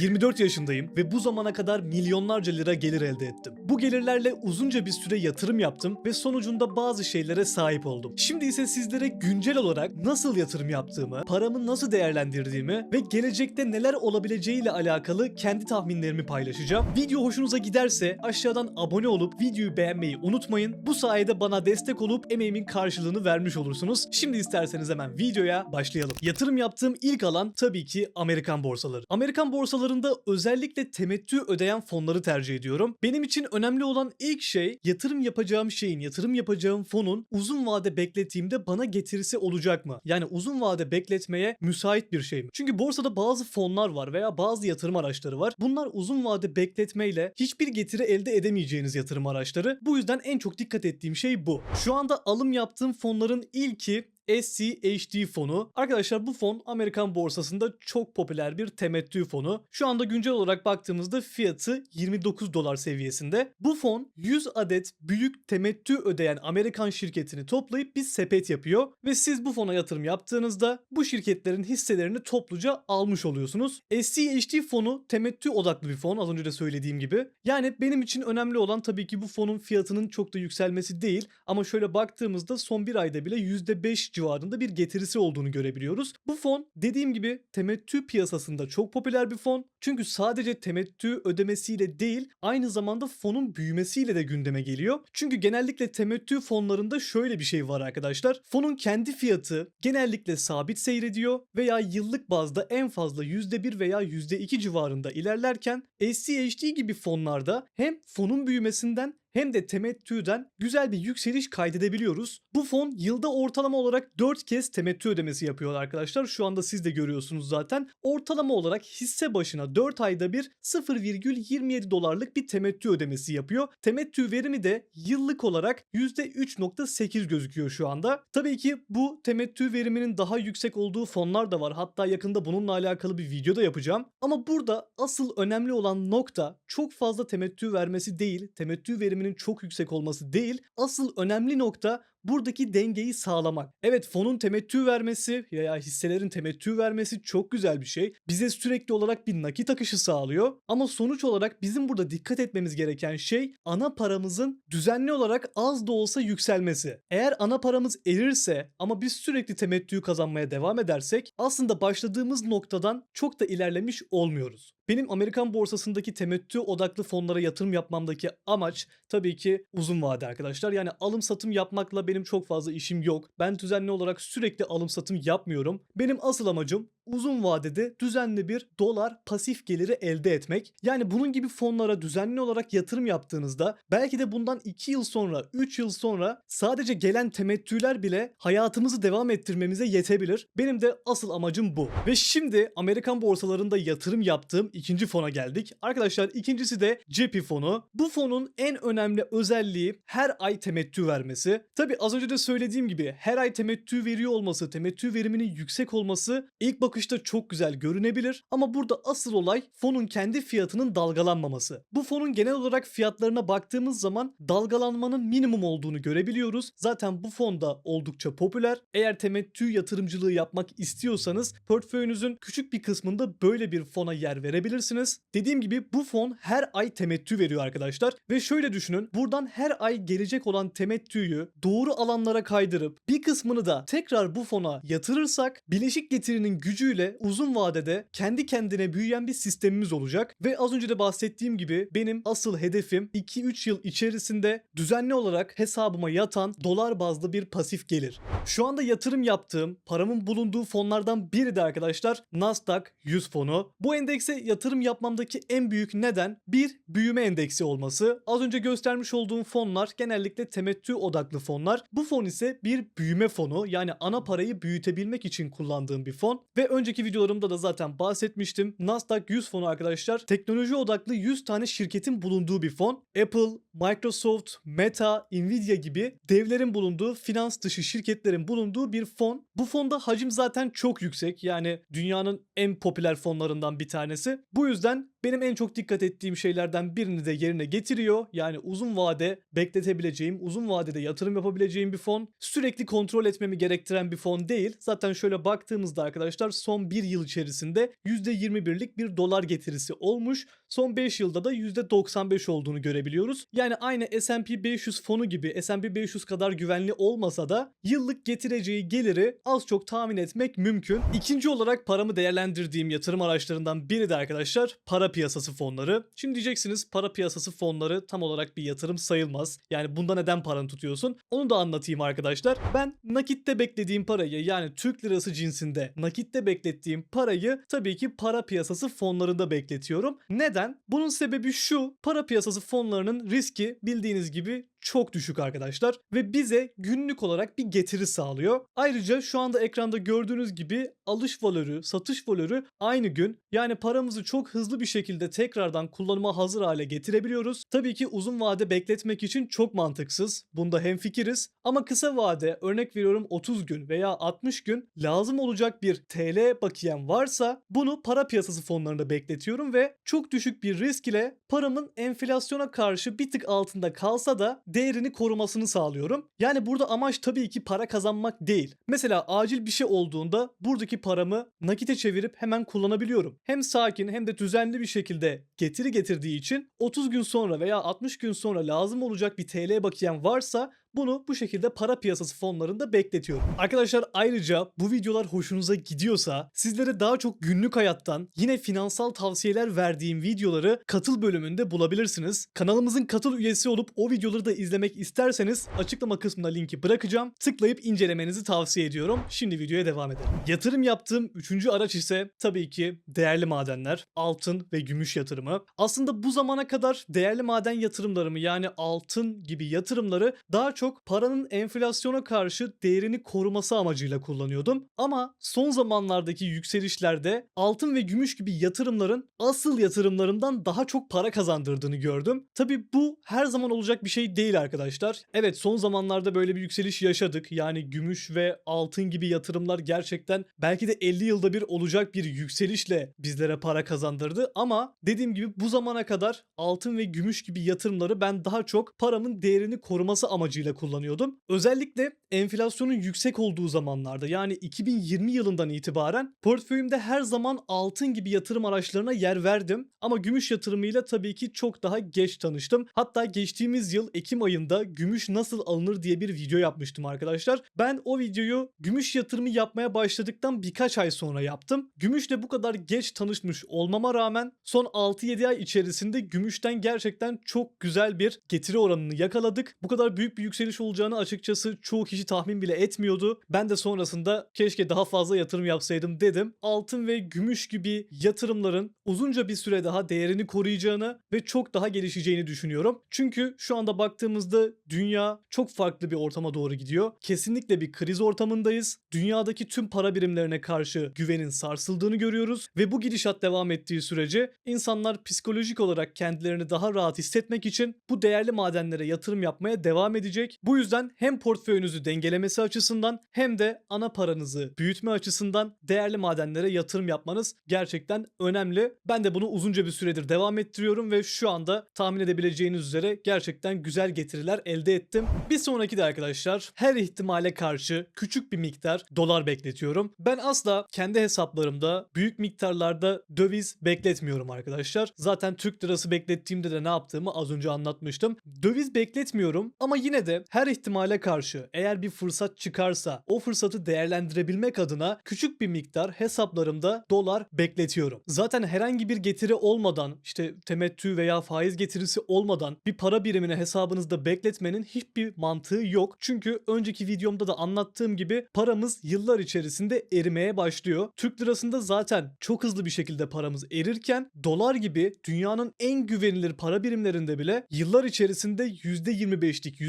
24 yaşındayım ve bu zamana kadar milyonlarca lira gelir elde ettim. Bu gelirlerle uzunca bir süre yatırım yaptım ve sonucunda bazı şeylere sahip oldum. Şimdi ise sizlere güncel olarak nasıl yatırım yaptığımı, paramı nasıl değerlendirdiğimi ve gelecekte neler olabileceğiyle alakalı kendi tahminlerimi paylaşacağım. Video hoşunuza giderse aşağıdan abone olup videoyu beğenmeyi unutmayın. Bu sayede bana destek olup emeğimin karşılığını vermiş olursunuz. Şimdi isterseniz hemen videoya başlayalım. Yatırım yaptığım ilk alan tabii ki Amerikan borsaları. Amerikan borsalarında özellikle temettü ödeyen fonları tercih ediyorum. Benim için önemli olan ilk şey yatırım yapacağım şeyin, yatırım yapacağım fonun uzun vade beklettiğimde bana getirisi olacak mı? Yani uzun vade bekletmeye müsait bir şey mi? Çünkü borsada bazı fonlar var veya bazı yatırım araçları var. Bunlar uzun vade bekletmeyle hiçbir getiri elde edemeyeceğiniz yatırım araçları. Bu yüzden en çok dikkat ettiğim şey bu. Şu anda alım yaptığım fonların ilki SCHD fonu. Arkadaşlar bu fon Amerikan borsasında çok popüler bir temettü fonu. Şu anda güncel olarak baktığımızda fiyatı 29 dolar seviyesinde. Bu fon 100 adet büyük temettü ödeyen Amerikan şirketini toplayıp bir sepet yapıyor ve siz bu fona yatırım yaptığınızda bu şirketlerin hisselerini topluca almış oluyorsunuz. SCHD fonu temettü odaklı bir fon az önce de söylediğim gibi. Yani benim için önemli olan tabii ki bu fonun fiyatının çok da yükselmesi değil ama şöyle baktığımızda son bir ayda bile %5 civarında bir getirisi olduğunu görebiliyoruz. Bu fon dediğim gibi temettü piyasasında çok popüler bir fon. Çünkü sadece temettü ödemesiyle değil aynı zamanda fonun büyümesiyle de gündeme geliyor. Çünkü genellikle temettü fonlarında şöyle bir şey var arkadaşlar. Fonun kendi fiyatı genellikle sabit seyrediyor veya yıllık bazda en fazla %1 veya %2 civarında ilerlerken SCHD gibi fonlarda hem fonun büyümesinden hem de temettüden güzel bir yükseliş kaydedebiliyoruz. Bu fon yılda ortalama olarak 4 kez temettü ödemesi yapıyor arkadaşlar. Şu anda siz de görüyorsunuz zaten. Ortalama olarak hisse başına 4 ayda bir 0,27 dolarlık bir temettü ödemesi yapıyor. Temettü verimi de yıllık olarak %3.8 gözüküyor şu anda. Tabii ki bu temettü veriminin daha yüksek olduğu fonlar da var. Hatta yakında bununla alakalı bir video da yapacağım. Ama burada asıl önemli olan nokta çok fazla temettü vermesi değil. Temettü veriminin çok yüksek olması değil. Asıl önemli nokta buradaki dengeyi sağlamak. Evet fonun temettü vermesi veya hisselerin temettü vermesi çok güzel bir şey. Bize sürekli olarak bir nakit akışı sağlıyor. Ama sonuç olarak bizim burada dikkat etmemiz gereken şey ana paramızın düzenli olarak az da olsa yükselmesi. Eğer ana paramız erirse ama biz sürekli temettü kazanmaya devam edersek aslında başladığımız noktadan çok da ilerlemiş olmuyoruz. Benim Amerikan borsasındaki temettü odaklı fonlara yatırım yapmamdaki amaç tabii ki uzun vade arkadaşlar. Yani alım satım yapmakla benim çok fazla işim yok. Ben düzenli olarak sürekli alım satım yapmıyorum. Benim asıl amacım uzun vadede düzenli bir dolar pasif geliri elde etmek. Yani bunun gibi fonlara düzenli olarak yatırım yaptığınızda belki de bundan 2 yıl sonra, 3 yıl sonra sadece gelen temettüler bile hayatımızı devam ettirmemize yetebilir. Benim de asıl amacım bu. Ve şimdi Amerikan borsalarında yatırım yaptığım ikinci fona geldik. Arkadaşlar ikincisi de CEPI fonu. Bu fonun en önemli özelliği her ay temettü vermesi. Tabi az önce de söylediğim gibi her ay temettü veriyor olması, temettü veriminin yüksek olması ilk bakışta çok güzel görünebilir ama burada asıl olay fonun kendi fiyatının dalgalanmaması. Bu fonun genel olarak fiyatlarına baktığımız zaman dalgalanmanın minimum olduğunu görebiliyoruz. Zaten bu fonda oldukça popüler. Eğer temettü yatırımcılığı yapmak istiyorsanız portföyünüzün küçük bir kısmında böyle bir fona yer verebilirsiniz. Dediğim gibi bu fon her ay temettü veriyor arkadaşlar ve şöyle düşünün buradan her ay gelecek olan temettüyü doğru alanlara kaydırıp bir kısmını da tekrar bu fona yatırırsak bileşik getirinin gücüyle uzun vadede kendi kendine büyüyen bir sistemimiz olacak ve az önce de bahsettiğim gibi benim asıl hedefim 2-3 yıl içerisinde düzenli olarak hesabıma yatan dolar bazlı bir pasif gelir. Şu anda yatırım yaptığım, paramın bulunduğu fonlardan biri de arkadaşlar Nasdaq 100 fonu. Bu endekse yatırım yapmamdaki en büyük neden bir büyüme endeksi olması. Az önce göstermiş olduğum fonlar genellikle temettü odaklı fonlar. Bu fon ise bir büyüme fonu yani ana parayı büyütebilmek için kullandığım bir fon ve önceki videolarımda da zaten bahsetmiştim. Nasdaq 100 fonu arkadaşlar teknoloji odaklı 100 tane şirketin bulunduğu bir fon. Apple, Microsoft, Meta, Nvidia gibi devlerin bulunduğu finans dışı şirketlerin bulunduğu bir fon. Bu fonda hacim zaten çok yüksek. Yani dünyanın en popüler fonlarından bir tanesi. Bu yüzden benim en çok dikkat ettiğim şeylerden birini de yerine getiriyor. Yani uzun vade bekletebileceğim, uzun vadede yatırım yapabileceğim bir fon. Sürekli kontrol etmemi gerektiren bir fon değil. Zaten şöyle baktığımızda arkadaşlar son 1 yıl içerisinde %21'lik bir dolar getirisi olmuş. Son 5 yılda da %95 olduğunu görebiliyoruz. Yani aynı S&P 500 fonu gibi S&P 500 kadar güvenli olmasa da yıllık getireceği geliri az çok tahmin etmek mümkün. İkinci olarak paramı değerlendirdiğim yatırım araçlarından biri de arkadaşlar para piyasası fonları. Şimdi diyeceksiniz para piyasası fonları tam olarak bir yatırım sayılmaz. Yani bunda neden paranı tutuyorsun? Onu da anlatayım arkadaşlar. Ben nakitte beklediğim parayı yani Türk lirası cinsinde nakitte beklettiğim parayı tabii ki para piyasası fonlarında bekletiyorum. Neden? Bunun sebebi şu. Para piyasası fonlarının riski bildiğiniz gibi çok düşük arkadaşlar ve bize günlük olarak bir getiri sağlıyor. Ayrıca şu anda ekranda gördüğünüz gibi alış volörü, satış volörü aynı gün. Yani paramızı çok hızlı bir şekilde tekrardan kullanıma hazır hale getirebiliyoruz. Tabii ki uzun vade bekletmek için çok mantıksız. Bunda hemfikiriz. Ama kısa vade örnek veriyorum 30 gün veya 60 gün lazım olacak bir TL bakiyem varsa bunu para piyasası fonlarında bekletiyorum ve çok düşük bir risk ile paramın enflasyona karşı bir tık altında kalsa da değerini korumasını sağlıyorum. Yani burada amaç tabii ki para kazanmak değil. Mesela acil bir şey olduğunda buradaki paramı nakite çevirip hemen kullanabiliyorum. Hem sakin hem de düzenli bir şekilde getiri getirdiği için 30 gün sonra veya 60 gün sonra lazım olacak bir TL bakiyem varsa bunu bu şekilde para piyasası fonlarında bekletiyorum. Arkadaşlar ayrıca bu videolar hoşunuza gidiyorsa sizlere daha çok günlük hayattan yine finansal tavsiyeler verdiğim videoları katıl bölümünde bulabilirsiniz. Kanalımızın katıl üyesi olup o videoları da izlemek isterseniz açıklama kısmına linki bırakacağım. Tıklayıp incelemenizi tavsiye ediyorum. Şimdi videoya devam edelim. Yatırım yaptığım üçüncü araç ise tabii ki değerli madenler, altın ve gümüş yatırımı. Aslında bu zamana kadar değerli maden yatırımlarımı yani altın gibi yatırımları daha çok paranın enflasyona karşı değerini koruması amacıyla kullanıyordum. Ama son zamanlardaki yükselişlerde altın ve gümüş gibi yatırımların asıl yatırımlarından daha çok para kazandırdığını gördüm. Tabi bu her zaman olacak bir şey değil arkadaşlar. Evet son zamanlarda böyle bir yükseliş yaşadık. Yani gümüş ve altın gibi yatırımlar gerçekten belki de 50 yılda bir olacak bir yükselişle bizlere para kazandırdı. Ama dediğim gibi bu zamana kadar altın ve gümüş gibi yatırımları ben daha çok paramın değerini koruması amacıyla kullanıyordum. Özellikle enflasyonun yüksek olduğu zamanlarda yani 2020 yılından itibaren portföyümde her zaman altın gibi yatırım araçlarına yer verdim. Ama gümüş yatırımıyla tabii ki çok daha geç tanıştım. Hatta geçtiğimiz yıl Ekim ayında gümüş nasıl alınır diye bir video yapmıştım arkadaşlar. Ben o videoyu gümüş yatırımı yapmaya başladıktan birkaç ay sonra yaptım. Gümüşle bu kadar geç tanışmış olmama rağmen son 6-7 ay içerisinde gümüşten gerçekten çok güzel bir getiri oranını yakaladık. Bu kadar büyük bir yükseliş olacağını açıkçası çoğu kişi tahmin bile etmiyordu. Ben de sonrasında keşke daha fazla yatırım yapsaydım dedim. Altın ve gümüş gibi yatırımların uzunca bir süre daha değerini koruyacağını ve çok daha gelişeceğini düşünüyorum. Çünkü şu anda baktığımızda dünya çok farklı bir ortama doğru gidiyor. Kesinlikle bir kriz ortamındayız. Dünyadaki tüm para birimlerine karşı güvenin sarsıldığını görüyoruz ve bu gidişat devam ettiği sürece insanlar psikolojik olarak kendilerini daha rahat hissetmek için bu değerli madenlere yatırım yapmaya devam edecek. Bu yüzden hem portföyünüzü dengelemesi açısından hem de ana paranızı büyütme açısından değerli madenlere yatırım yapmanız gerçekten önemli. Ben de bunu uzunca bir süredir devam ettiriyorum ve şu anda tahmin edebileceğiniz üzere gerçekten güzel getiriler elde ettim. Bir sonraki de arkadaşlar her ihtimale karşı küçük bir miktar dolar bekletiyorum. Ben asla kendi hesaplarımda büyük miktarlarda döviz bekletmiyorum arkadaşlar. Zaten Türk lirası beklettiğimde de ne yaptığımı az önce anlatmıştım. Döviz bekletmiyorum ama yine de her ihtimale karşı eğer bir fırsat çıkarsa o fırsatı değerlendirebilmek adına küçük bir miktar hesaplarımda dolar bekletiyorum. Zaten herhangi bir getiri olmadan işte temettü veya faiz getirisi olmadan bir para birimine hesabınızda bekletmenin hiçbir mantığı yok. Çünkü önceki videomda da anlattığım gibi paramız yıllar içerisinde erimeye başlıyor. Türk lirasında zaten çok hızlı bir şekilde paramız erirken dolar gibi dünyanın en güvenilir para birimlerinde bile yıllar içerisinde %25'lik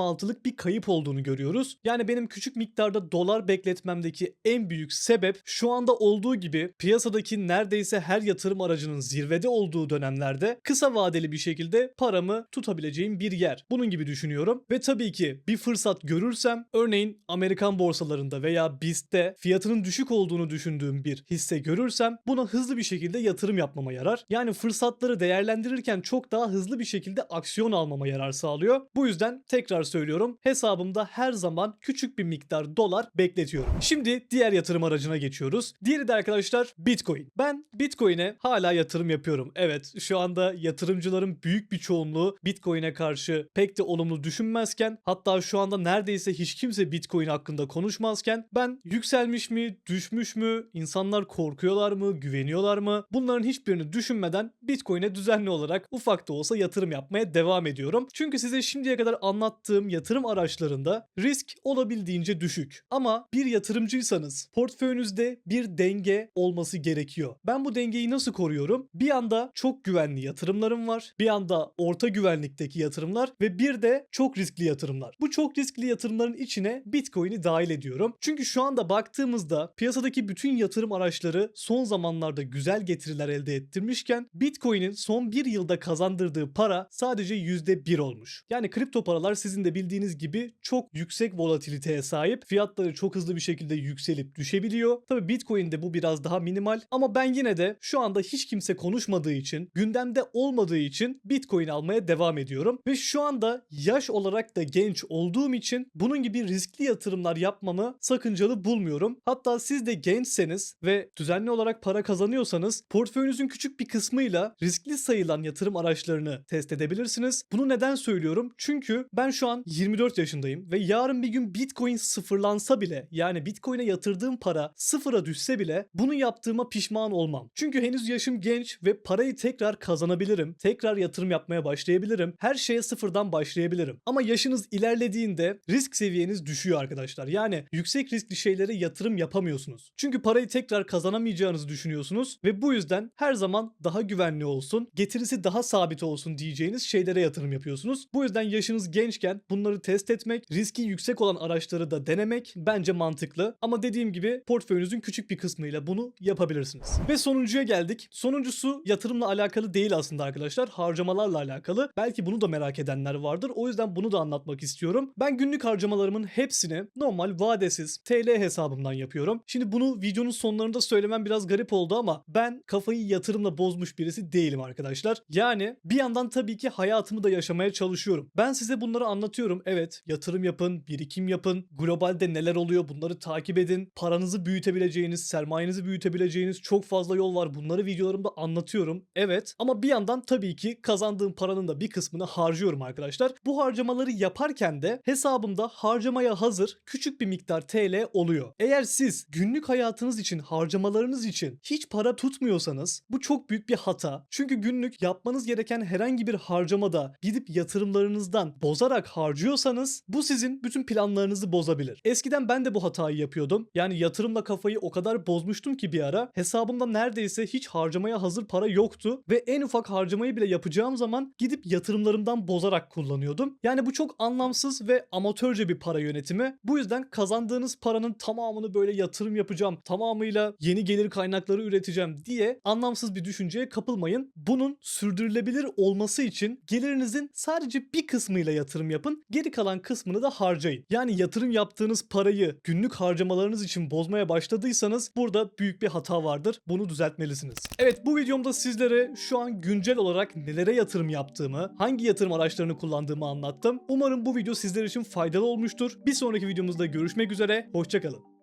%26'lık bir kayıp olduğunu görüyoruz. Yani benim küçük miktarda dolar bekletmemdeki en büyük sebep şu anda olduğu gibi piyasadaki neredeyse her yatırım aracının zirvede olduğu dönemlerde kısa vadeli bir şekilde paramı tutabileceğim bir yer. Bunun gibi düşünüyorum ve tabii ki bir fırsat görürsem örneğin Amerikan borsalarında veya BIST'te fiyatının düşük olduğunu düşündüğüm bir hisse görürsem buna hızlı bir şekilde yatırım yapmama yarar. Yani fırsatları değerlendirirken çok daha hızlı bir şekilde aksiyon almama yarar sağlıyor. Bu yüzden tekrar söylüyorum. Hesabımda her zaman küçük bir miktar dolar bekletiyorum. Şimdi diğer yatırım aracına geçiyoruz. Diğeri de arkadaşlar Bitcoin. Ben Bitcoin'e hala yatırım yapıyorum. Evet şu anda yatırımcıların büyük bir çoğunluğu Bitcoin'e karşı pek de olumlu düşünmezken hatta şu anda neredeyse hiç kimse Bitcoin hakkında konuşmazken ben yükselmiş mi, düşmüş mü, insanlar korkuyorlar mı, güveniyorlar mı? Bunların hiçbirini düşünmeden Bitcoin'e düzenli olarak ufak da olsa yatırım yapmaya devam ediyorum. Çünkü size şimdiye kadar anlattığım yatırım araçlarında risk olabildiğince düşük. Ama bir yatırımcıysanız portföyünüzde bir denge olması gerekiyor. Ben bu dengeyi nasıl koruyorum? Bir anda çok güvenli yatırımlarım var. Bir anda orta güvenlikteki yatırımlar ve bir de çok riskli yatırımlar. Bu çok riskli yatırımların içine Bitcoin'i dahil ediyorum. Çünkü şu anda baktığımızda piyasadaki bütün yatırım araçları son zamanlarda güzel getiriler elde ettirmişken Bitcoin'in son bir yılda kazandırdığı para sadece %1 olmuş. Yani kripto paralar sizin de bildiğiniz gibi çok yüksek volatiliteye sahip. Fiyatları çok hızlı bir şekilde yükselip düşebiliyor. Tabii Bitcoin'de bu biraz daha minimal ama ben yine de şu anda hiç kimse konuşmadığı için, gündemde olmadığı için Bitcoin almaya devam ediyorum. Ve şu anda yaş olarak da genç olduğum için bunun gibi riskli yatırımlar yapmamı sakıncalı bulmuyorum. Hatta siz de gençseniz ve düzenli olarak para kazanıyorsanız portföyünüzün küçük bir kısmıyla riskli sayılan yatırım araçlarını test edebilirsiniz. Bunu neden söylüyorum? Çünkü ben şu an 24 yaşındayım ve yarın bir gün Bitcoin sıfırlansa bile yani Bitcoin'e yatırdığım para sıfıra düşse bile bunu yaptığıma pişman olmam. Çünkü henüz yaşım genç ve parayı tekrar kazanabilirim. Tekrar yatırım yapmaya başlayabilirim. Her şeye sıfırdan başlayabilirim. Ama yaşınız ilerlediğinde risk seviyeniz düşüyor arkadaşlar. Yani yüksek riskli şeylere yatırım yapamıyorsunuz. Çünkü parayı tekrar kazanamayacağınızı düşünüyorsunuz ve bu yüzden her zaman daha güvenli olsun, getirisi daha sabit olsun diyeceğiniz şeylere yatırım yapıyorsunuz. Bu yüzden yaşınız gençken bunları test etmek, riski yüksek olan araçları da denemek bence mantıklı. Ama dediğim gibi portföyünüzün küçük bir kısmıyla bunu yapabilirsiniz. Ve sonuncuya geldik. Sonuncusu yatırımla alakalı değil aslında arkadaşlar. Harcamalarla alakalı. Belki bunu da merak edenler vardır. O yüzden bunu da anlatmak istiyorum. Ben günlük harcamalarımın hepsini normal vadesiz TL hesabımdan yapıyorum. Şimdi bunu videonun sonlarında söylemem biraz garip oldu ama ben kafayı yatırımla bozmuş birisi değilim arkadaşlar. Yani bir yandan tabii ki hayatımı da yaşamaya çalışıyorum. Ben size bunları anlatıyorum. Evet yatırım yapın, birikim yapın. Globalde neler oluyor bunları takip edin. Paranızı büyütebileceğiniz, sermayenizi büyütebileceğiniz çok fazla yol var. Bunları videolarımda anlatıyorum. Evet ama bir yandan tabii ki kazandığım paranın da bir kısmını harcıyorum arkadaşlar. Bu harcamaları yaparken de hesabımda harcamaya hazır küçük bir miktar TL oluyor. Eğer siz günlük hayatınız için, harcamalarınız için hiç para tutmuyorsanız bu çok büyük bir hata. Çünkü günlük yapmanız gereken herhangi bir harcamada gidip yatırımlarınızdan bozarak harcıyorsanız bu sizin bütün planlarınızı bozabilir. Eskiden ben de bu hatayı yapıyordum. Yani yatırımla kafayı o kadar bozmuştum ki bir ara hesabımda neredeyse hiç harcamaya hazır para yoktu ve en ufak harcamayı bile yapacağım zaman gidip yatırımlarımdan bozarak kullanıyordum. Yani bu çok anlamsız ve amatörce bir para yönetimi. Bu yüzden kazandığınız paranın tamamını böyle yatırım yapacağım, tamamıyla yeni gelir kaynakları üreteceğim diye anlamsız bir düşünceye kapılmayın. Bunun sürdürülebilir olması için gelirinizin sadece bir kısmıyla yatırım yapın. Geri kalan kısmını da harcayın. Yani yatırım yaptığınız parayı günlük harcamalarınız için bozmaya başladıysanız burada büyük bir hata vardır. Bunu düzeltmelisiniz. Evet bu videomda sizlere şu an güncel olarak nelere yatırım yaptığımı, hangi yatırım araçlarını kullandığımı anlattım. Umarım bu video sizler için faydalı olmuştur. Bir sonraki videomuzda görüşmek üzere. Hoşçakalın.